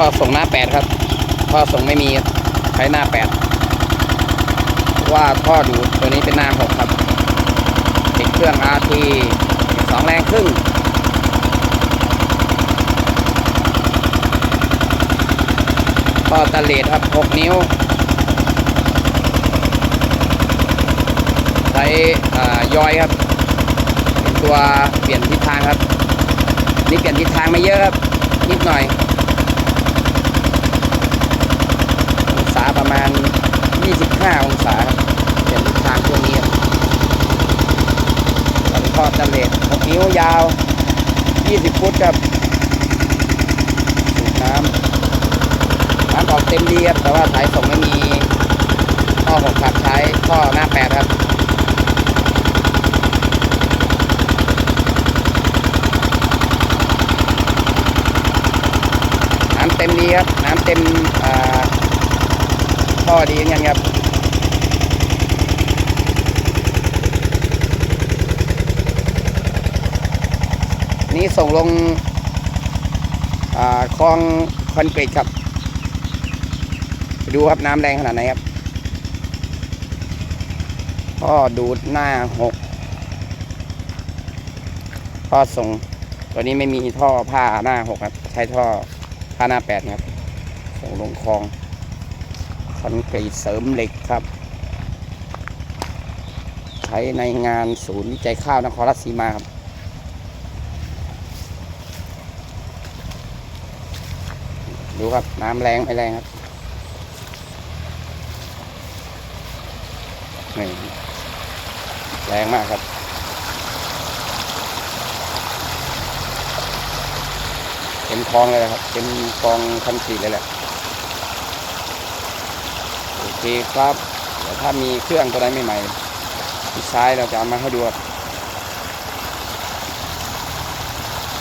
ท่อส่งหน้าแปดครับท่อส่งไม่มีใช้หน้าแปดว่าท่อดูดตัวนี้เป็นหน้าหกครับติดเครื่อง RT สองแรงครึ่งท่อตะเลดครับ 6 นิ้วใช้อ่ายอยครับ เป็นตัวเปลี่ยนทิศทางครับ นี่เปลี่ยนทิศทางไม่เยอะครับ นิดหน่อย องศาประมาณ 5 องศาครับเปลี่ยนทางตัวนี้ครับแล้วก็ตะเลด6นิ้วยาว 20 ฟุตครับสูบน้ำน้ำออกเต็มดีครับแต่ว่าสายส่งไม่มีท่อหกขับใช้ท่อหน้าแปดครับน้ำเต็มดีครับ น้ำเต็มอ่าท่อดีเหมือนกันครับ นี่ส่งลงคลองคอนกรีตครับดูครับน้ำแรงขนาดไหนครับท่อดูดหน้าหกท่อส่งตัวนี้ไม่มีท่อผ้าหน้าหกครับ ใช้ท่อผ้าหน้าแปดครับ ส่งลงคลองคอนกรีตเสริมเหล็กครับ ใช้ในงานศูนย์วิจัยข้าวนครราชสีมาครับ ดูครับ น้ำแรงไม่แรงครับนี่แรงมากครับเต็มคลองเลยครับเต็มคลองคันกรีตเลยแหละ โอเคครับเดี๋ยวถ้ามีเครื่องตัวใดใหม่ๆที่ใช้เราจะเอามาให้ดูครับ